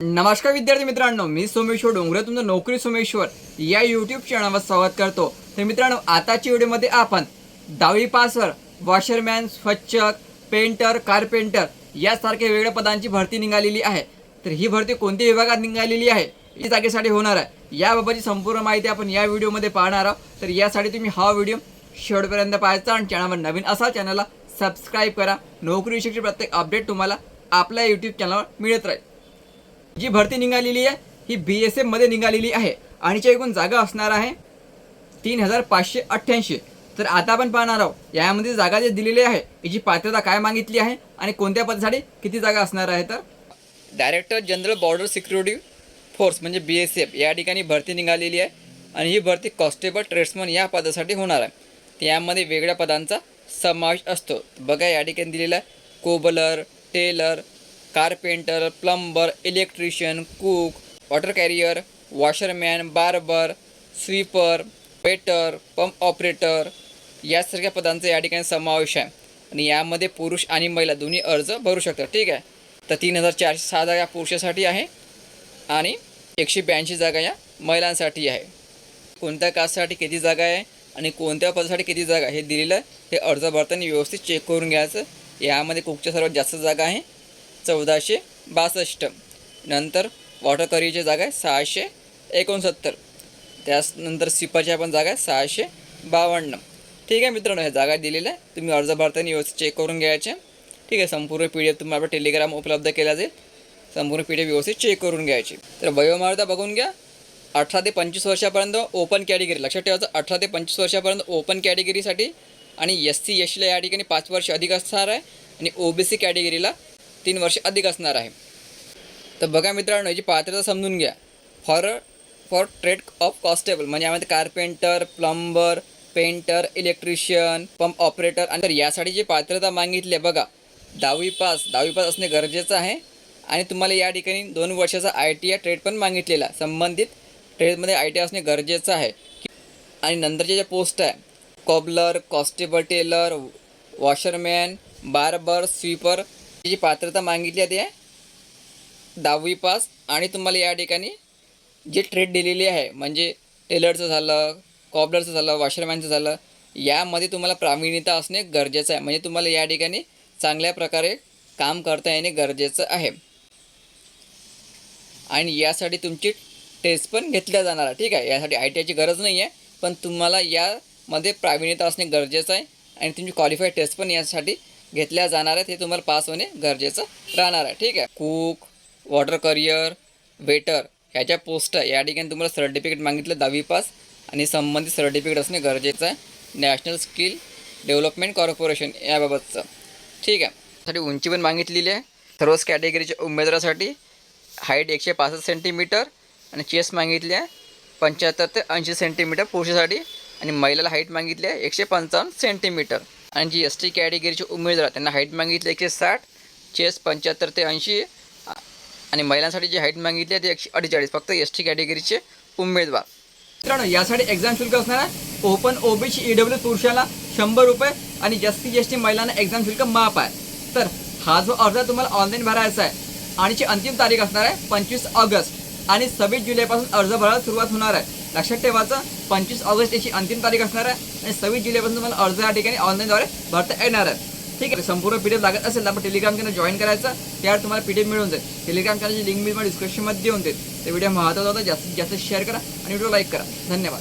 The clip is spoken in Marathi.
नमस्कार विद्यार्थी मित्रांनो मी सोमेश्वर डोंगरे तुमचं नोकरी सोमेश्वर या यूट्यूब चॅनलवर स्वागत करतो. तर मित्रांनो आताच्या व्हिडिओमध्ये आपण दहावी पासवर वॉशरमॅन स्वच्छक पेंटर कारपेंटर यासारख्या वेगळ्या पदांची भरती निघालेली आहे. तर ही भरती कोणत्या विभागात निघालेली आहे ही जागेसाठी होणार आहे. याबाबतची संपूर्ण माहिती आपण या व्हिडिओमध्ये पाहणार आहोत. तर यासाठी तुम्ही हा व्हिडिओ शेवटपर्यंत पाहायचा आणि चॅनलवर नवीन असा चॅनलला सबस्क्राईब करा. नोकरीविषयीची प्रत्येक अपडेट तुम्हाला आपल्या यूट्यूब चॅनलवर मिळत राहील. जी भरती निघालेली आहे ही बी एस एफमध्ये निघालेली आहे. आणि हिच्या एकूण जागा असणार आहे तीन हजार पाचशे अठ्ठ्याऐंशी. तर आता आपण पाहणार आहोत यामध्ये जागा जे दिलेली आहे याची पात्रता काय मागितली आहे आणि कोणत्या पदासाठी किती जागा असणार आहे तर? Director general border security force म्हणजे बी एस एफ या ठिकाणी भरती निघालेली आहे आणि ही भरती कॉन्स्टेबल ट्रेड्समन या पदासाठी होणार आहे. यामध्ये वेगळ्या पदांचा समावेश असतो. बघा या ठिकाणी दिलेला आहे. Cobbler tailor carpenter plumber electrician cook water carrier washerman barber sweeper waiter pump operator यासारख्या पदांचा या ठिकाणी समावेश आहे. आणि यामध्ये पुरुष आणि महिला दोन्ही अर्ज भरू शकतात. ठीक आहे? तर तीन हजार चारशे सहा जागा पुरुषासाठी आहे आणि एकशे ब्याऐंशी जागा या महिलांसाठी आहे. कोणत्या कास्टसाठी किती जागा आहे आणि कोणत्या पदासाठी किती जागा आहे हे दिलेलं आहे हे अर्ज भरताना व्यवस्थित चेक करून घ्यायचं. यामध्ये कुकच्या सर्वात जास्त जागा आहे. चौदाशे बासष्ट. नंतर वॉटर करीची जागा आहे सहाशे एकोणसत्तर. त्यानंतर सिपाच्या पण जागा आहे सहाशे बावन्न. ठीक आहे मित्रांनो ह्या जागा दिलेल्या आहे. तुम्ही अर्ज भरताना व्यवस्थित चेक करून घ्यायचे. ठीक आहे संपूर्ण पी डी एफ तुम्हाला टेलिग्राम उपलब्ध केला जाईल. संपूर्ण पी डी एफ व्यवस्थित चेक करून घ्यायची. तर वयोमर्यादा बघून घ्या. अठरा ते पंचवीस वर्षापर्यंत ओपन कॅटेगरी लक्षात ठेवायचं अठरा ते पंचवीस वर्षापर्यंत ओपन कॅटेगरीसाठी आणि एस सी एस या ठिकाणी पाच वर्ष अधिक असणार आहे. आणि ओ बी सी कॅटेगरीला तीन वर्ष अधिक असणार आहे. तर बघा मित्रांनो याची पात्रता समजून घ्या. For for trade of constable म्हणजे यामध्ये carpenter plumber painter electrician pump operator आणि तर यासाठी जी पात्रता मागितली आहे बघा. दहावी पास दहावी पास असणे गरजेचं आहे. आणि तुम्हाला या ठिकाणी दोन वर्षाचा आय टी या ट्रेड पण मागितलेला आहे. संबंधित ट्रेडमध्ये आय टी आय असणे गरजेचं आहे. आणि नंतरच्या ज्या पोस्ट आहे cobbler constable tailor washerman barber sweeper जी पात्रता मागितली आहे ते आहे दहावी पास. आणि तुम्हाला या ठिकाणी जे ट्रेड दिलेली आहे म्हणजे टेलरचं झालं कॉबलरचं झालं वॉशरमॅनचं झालं यामध्ये तुम्हाला प्रावीण्यता असणे गरजेचं आहे. म्हणजे तुम्हाला या ठिकाणी चांगल्या प्रकारे काम करता येणे गरजेचं आहे. आणि यासाठी तुमची टेस्ट पण घेतल्या जाणार आहे. ठीक आहे? यासाठी आय टी आयची गरज नाही आहे पण तुम्हाला यामध्ये प्रावीण्यता असणे गरजेचं आहे. आणि तुमची क्वालिफाईड टेस्ट पण यासाठी घेतल्या जाणार आहेत हे तुम्हाला पास होणे गरजेचं राहणार आहे. ठीक आहे? कुक वॉटर करिअर वेटर ह्याच्या पोस्ट या ठिकाणी तुम्हाला सर्टिफिकेट मागितलं दहावी पास आणि संबंधित सर्टिफिकेट असणे गरजेचं आहे. नॅशनल स्किल डेव्हलपमेंट कॉर्पोरेशन याबाबतचं. ठीक आहे? साठी उंची पण मागितलेली आहे. सर्वच कॅटेगरीच्या उमेदवारासाठी हाईट एकशे पासष्ट सेंटीमीटर आणि चेस्ट मागितली आहे. पंच्याहत्तर ते ऐंशी सेंटीमीटर पुरुषासाठी आणि महिलाला हाईट मागितली आहे एकशे पंचावन्न सेंटीमीटर. आणि जी एस टी कॅटेगरीचे उमेदवार त्यांना हाईट मागितली एकशे साठ चेस्ट पंच्याहत्तर ते ऐंशी आणि महिलांसाठी जी हाईट मागितली आहे ती एकशे अठ्ठेचाळीस फक्त एस टी कॅटेगरीचे उमेदवार. मित्रांनो यासाठी एक्झाम शुल्क असणार आहे. ओपन ओबीसी ई डब्ल्यू पुरुषाला शंभर रुपये आणि जास्तीत जास्त महिलांना एक्झाम शुल्क माफ आहे. तर हा जो अर्ज तुम्हाला ऑनलाईन भरायचा आहे आणि ची अंतिम तारीख असणार आहे पंचवीस ऑगस्ट आणि सव्वीस जुलैपासून अर्ज भरायला सुरुवात होणार आहे. लक्षात ठेवायचं पंचवीस ऑगस्ट याची अंतिम तारीख असणार आहे आणि सव्वीस जुलैपासून तुम्हाला अर्ज या ठिकाणी ऑनलाईनद्वारे भरता येणार आहे. ठीक आहे संपूर्ण पी डी एफ लागत असेल तर आपण टेलिग्राम चॅनल जॉईन करायचं त्यावर तुम्हाला पी डी एफ मिळून जाईल. टेलिग्राम चॅनलची लिंक मी तुम्हाला डिस्क्रिप्शनमध्ये देऊन देईल. ते व्हिडिओ महत्त्वाचा होता जास्तीत जास्त शेअर करा आणि व्हिडिओ लाईक करा. धन्यवाद.